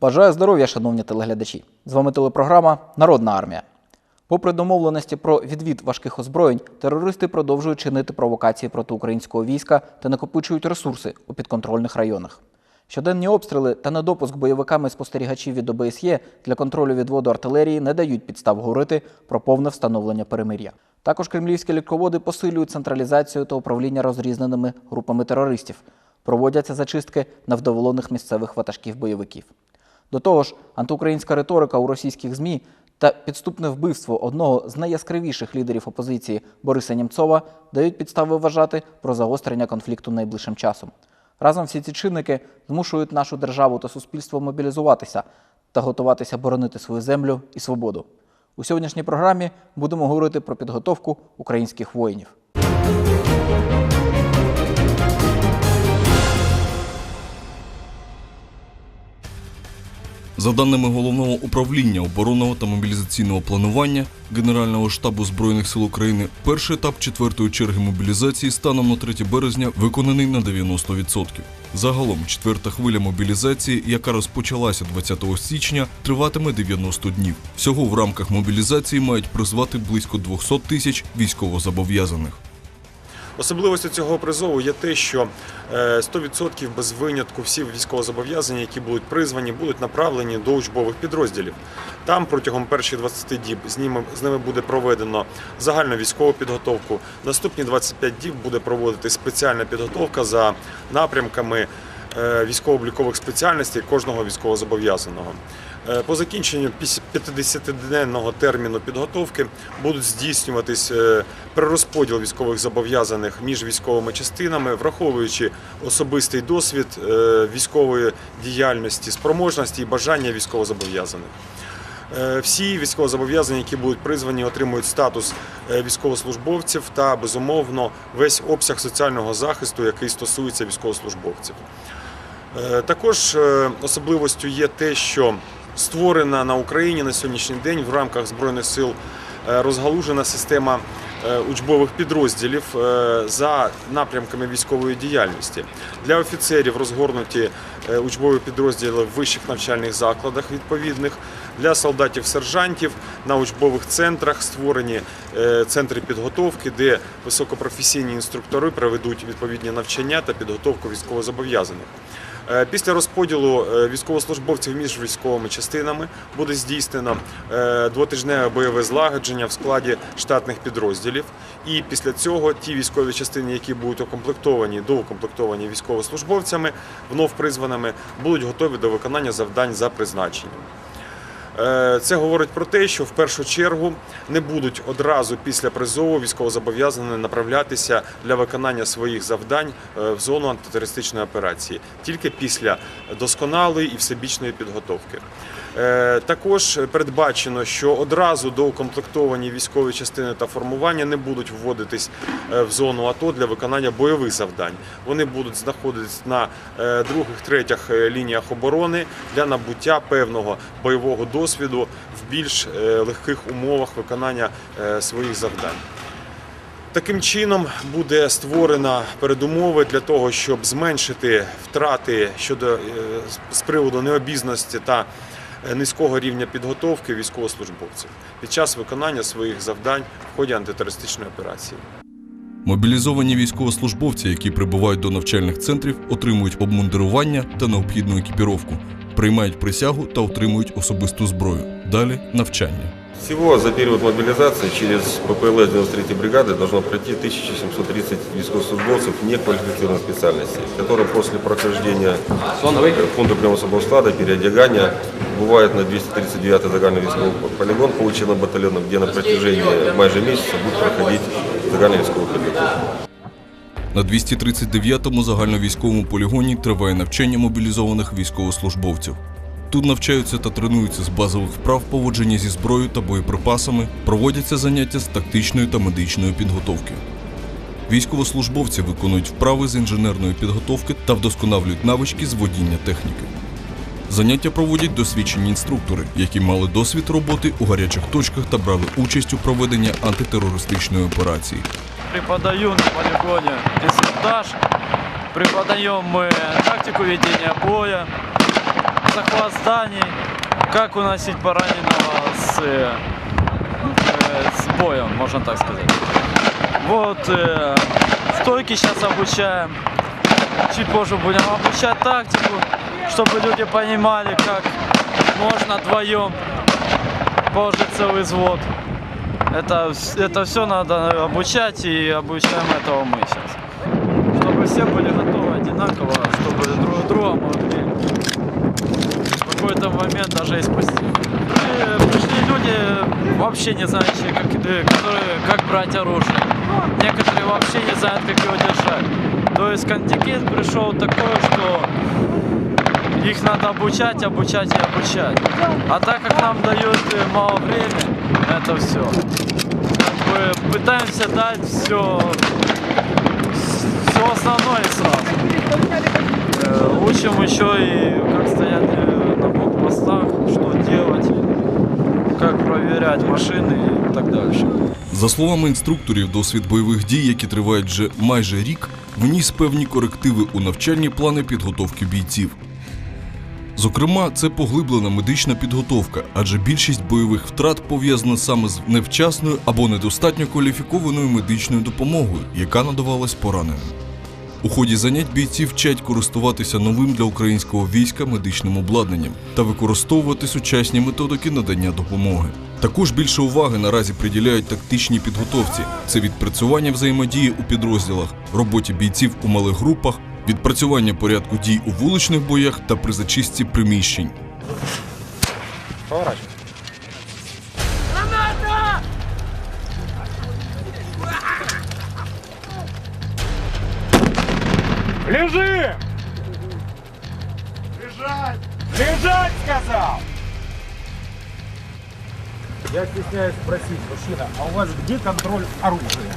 Бажаю здоров'я, шановні телеглядачі. З вами телепрограма Народна армія. Попри домовленості про відвід важких озброєнь, терористи продовжують чинити провокації проти українського війська та накопичують ресурси у підконтрольних районах. Щоденні обстріли та недопуск бойовиками спостерігачів від ОБСЄ для контролю відводу артилерії не дають підстав говорити про повне встановлення перемир'я. Також кремлівські легководи посилюють централізацію та управління розрізненими групами терористів. Проводяться зачистки невдоволених місцевих ватажків бойовиків. До того ж, антиукраїнська риторика у російських ЗМІ та підступне вбивство одного з найяскравіших лідерів опозиції Бориса Німцова дають підстави вважати про загострення конфлікту найближчим часом. Разом всі ці чинники змушують нашу державу та суспільство мобілізуватися та готуватися боронити свою землю і свободу. У сьогоднішній програмі будемо говорити про підготовку українських воїнів. За даними головного управління оборонного та мобілізаційного планування Генерального штабу збройних сил України, перший етап четвертої черги мобілізації станом на 3 березня виконаний на 90%. Загалом четверта хвиля мобілізації, яка розпочалася 20 січня, триватиме 90 днів. Всього в рамках мобілізації мають призвати близько 200 тисяч військовозобов'язаних. Особливостю цього призову є те, що е, 100% без винятку всі військовозобов'язані, які будуть призвані, будуть направлені до учбових підрозділів. Там протягом перших 20 діб з ними, з ними буде проведено загальну військову підготовку. Наступні 25 діб буде проводити спеціальна підготовка за напрямками е, військово-облікових спеціальностей кожного військовозобов'язаного. Е, По закінченню піс- 50-денного терміну підготовки будуть здійснюватись е, перерозподіл військових зобов'язаних між військовими частинами, враховуючи особистий досвід е, військової діяльності, спроможності і бажання військовозобов'язаних. Е, Всі військовозобов'язані, які будуть призвані, отримують статус е, військовослужбовців та безумовно весь обсяг соціального захисту, який стосується військовослужбовців. Е, Також е, особливостю є те, що створена на Україні на сьогоднішній день в рамках Збройних сил е, розгалужена система учбових підрозділів за напрямками військової діяльності. Для офіцерів розгорнуті учбові підрозділи в вищих навчальних закладах відповідних. Для солдатів-сержантів на учбових центрах створені центри підготовки, де високопрофесійні інструктори проведуть відповідні навчання та підготовку військовозобов'язаних. Е, Після розподілу е, військовослужбовців між військовими частинами буде здійснено е, двотижневе бойове злагодження в складі штатних підрозділів. І після цього ті військові частини, які будуть окомплектовані, доукомплектовані військовослужбовцями, вновь призваними, будуть готові до виконання завдань за призначенням. Е, Це говорить про те, що в першу чергу не будуть одразу після призову військовозобов'язані направлятися для виконання своїх завдань е, в зону антитерористичної операції тільки після досконалої і всебічної підготовки. Е, Також передбачено, що одразу доукомплектовані військові частини та формування не будуть вводитись е, в зону АТО для виконання бойових завдань. Вони будуть знаходитись на е, других, третіх е, лініях оборони для набуття певного бойового досвіду в більш легких умовах виконання своїх завдань. Таким чином буде створена передумови для того, щоб зменшити втрати щодо з- приводу необізнаності та низького рівня підготовки військовослужбовців під час виконання своїх завдань в ході антитерористичної операції. Мобілізовані військовослужбовці, які прибувають до навчальних центрів, отримують обмундирування та необхідну екіпіровку, приймають присягу та отримують особисту зброю. Далі навчання. Всего за период мобилизации через ППЛС 93 бригады должно пройти 1730 військовослужбовцев неквалифицированных специальностей, которые после прохождения фонда прямого особого склада, переодягания, бывает на 239 загальный військовий полигон получено батальоном, где на протяжении майже месяца будет проходить загальный військовий підготовку. На 239-му загальновійськовому полігоні триває навчання мобілізованих військовослужбовців. Тут навчаються та тренуються з базових вправ поводження зі зброєю та боєприпасами, проводяться заняття з тактичної та медичної підготовки. Військовослужбовці виконують вправи з інженерної підготовки та вдосконалюють навички з водіння техніки. Заняття проводять досвідчені інструктори, які мали досвід роботи у гарячих точках та брали участь у проведенні антитерористичної операції. Преподаю на полигоне инструктаж, преподаем мы тактику ведения боя, захват зданий, как уносить пораненого с, э, э, с боем, можно так сказать. Вот э, стойки сейчас обучаем. Чуть позже будем обучать тактику, чтобы люди понимали, как можно вдвоем положить целый взвод. Это, это все надо обучать и обучаем этого мы сейчас. Чтобы все были готовы одинаково, чтобы друг друга могли какой-то момент даже и спасти. И пришли люди, вообще не знающие, как, э, которые, как брать оружие. Некоторые вообще не знают, как его держать. То есть контингент пришел такой, что их надо обучать, обучать и обучать. А так как нам дают э, мало времени, это все. Бы пытаемся дать все, все основное сразу. Э, Учим еще и как стоять э, на блокпостах, что делать, как проверять машины и так дальше. За словами інструкторів, досвід бойових дій, які тривають вже майже рік, вніс певні корективи у навчальні плани підготовки бійців. Зокрема, це поглиблена медична підготовка, адже більшість бойових втрат пов'язана саме з невчасною або недостатньо кваліфікованою медичною допомогою, яка надавалась пораненим. У ході занять бійці вчать користуватися новим для українського війська медичним обладнанням та використовувати сучасні методики надання допомоги. Також більше уваги наразі приділяють тактичній підготовці. Це відпрацювання взаємодії у підрозділах, роботі бійців у малих групах, відпрацювання порядку дій у вуличних боях та при зачистці приміщень. Лежи! Я стесняюсь спросить, мужчина, а у вас где контроль оружия?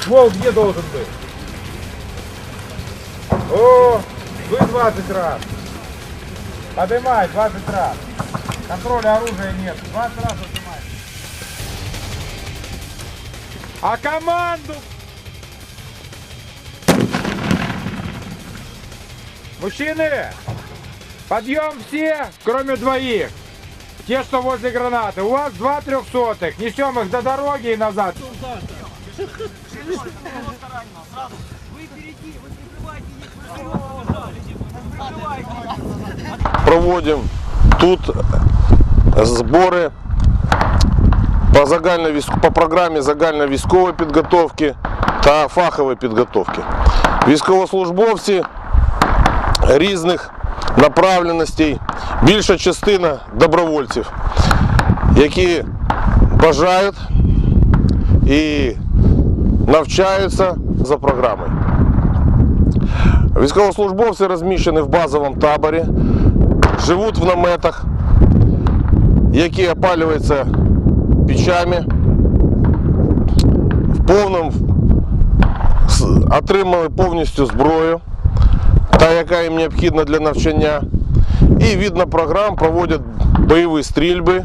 Ствол где должен быть? О, вы 20 раз. Поднимай 20 раз. Контроля оружия нет. 20 раз поднимай. А команду Мужчины, подъем все, кроме двоих. Те, что возле гранаты. У вас два трехсотых. Несем их до дороги и назад. проводимо тут збори по, загальновійськ- по програмі загальновійськової підготовки та фахової підготовки. Військовослужбовці різних направленостей, більша частина добровольців, які бажають і навчаються за програмою. Військовослужбовці розміщені в базовому таборі, живуть в наметах, які опалюються печами, в повному отримали повністю зброю, та яка їм необхідна для навчання. І відно програм проводять бойові стрільби,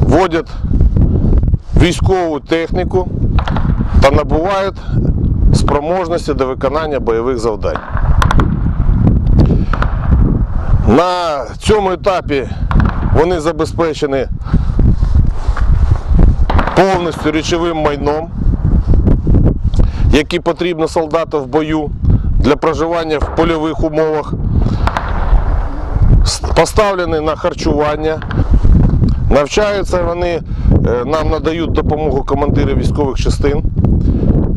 вводять військову техніку та набувають спроможності до виконання бойових завдань. На цьому етапі вони забезпечені повністю речовим майном, який потрібно солдату в бою для проживання в польових умовах, поставлені на харчування. Навчаються вони, е, нам надають допомогу командири військових частин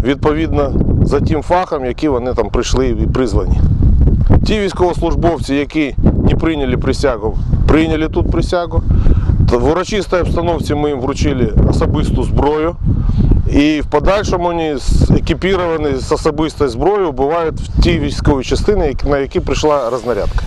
відповідно за тим фахом, які вони там прийшли і призвані. Ті військовослужбовці, які не прийняли присягу, прийняли тут присягу. В урочистій обстановці ми їм вручили особисту зброю. І в подальшому вони екіпіровані з особистою зброєю бувають в ті військові частини, на які прийшла рознарядка.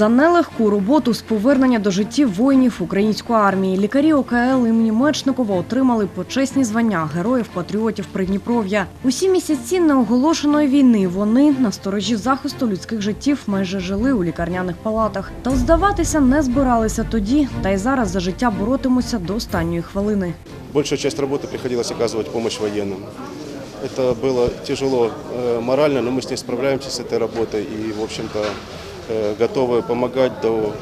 За нелегку роботу з повернення до життів воїнів української армії лікарі ОКЛ імені Мечникова отримали почесні звання героїв-патріотів Придніпров'я. Усі місяці неоголошеної війни вони на сторожі захисту людських життів майже жили у лікарняних палатах. Та здаватися не збиралися тоді, та й зараз за життя боротимуться до останньої хвилини. Большую часть работы приходилось оказывать помощь военным. Это было тяжело э, морально, но мы с ней справляемся с этой работой и, в общем-то, э, готовы помогать до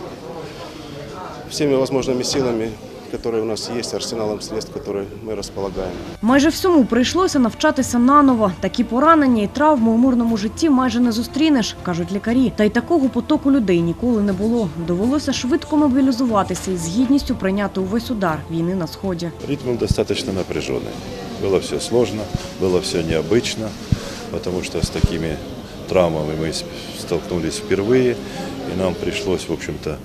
всеми возможными силами, которые у нас есть, арсеналом средств, которые мы располагаем. Майже всьому прийшлося навчатися наново. Такі поранення і травми у мирному житті майже не зустрінеш, кажуть лікарі. Та й такого потоку людей ніколи не було. Довелося швидко мобілізуватися і з гідністю прийняти увесь удар війни на сході. Ритм достаточно напряженный. Было все сложно, было все необычно, потому что с такими травмами мы столкнулись впервые, и нам пришлось, в общем-то,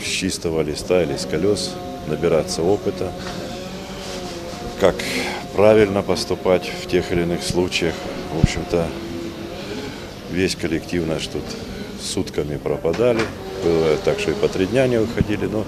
с чистого листа или с колес набираться опыта, как правильно поступать в тех или иных случаях. В общем-то, весь коллектив наш тут сутками пропадали. Было так, что и по три дня не выходили, но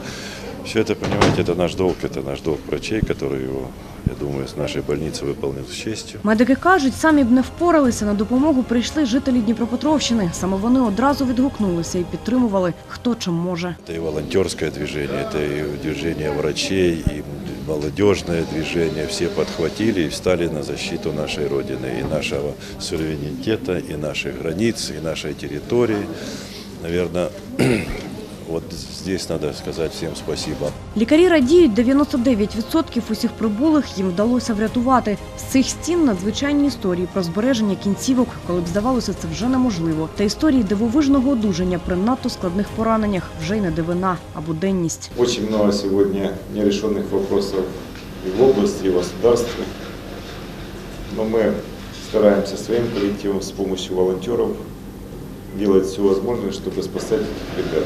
все это, понимаете, это наш долг, это наш долг врачей, которые его, я думаю, с нашей больницы выполнил с честью. Медики кажуть, самі б не впоралися. На допомогу прийшли жителі Дніпропетровщини. Саме вони одразу відгукнулися і підтримували хто чим може. Это и волонтерское движение, это и движение врачей, и молодежное движение. Все подхватили и встали на защиту нашей Родины, и нашего суверенитета, и наших границ, и нашей территории. Наверное, вот здесь надо сказать всем спасибо. Лікарі радіють, 99% усіх прибулих їм вдалося врятувати. З цих стін надзвичайні історії про збереження кінцівок, коли б здавалося це вже неможливо. Та історії дивовижного одужання при надто складних пораненнях вже й не дивина, а буденність. Очень много сегодня нерешенных вопросов и в области, и в государстве. Но мы стараемся своим коллективом с помощью волонтеров делать все возможное, чтобы спасать ребят.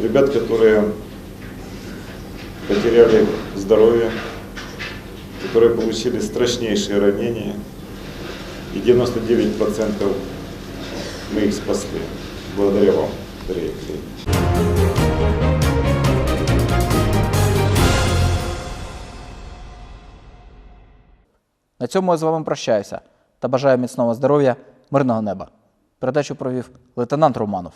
Ребят, которые потеряли здоровье, которые получили страшнейшие ранения. И 99% мы их спасли. Благодаря вам, дорогие коллеги. На цьому я з вами прощаюся та бажаю міцного здоров'я, мирного неба. Передачу провів лейтенант Романов.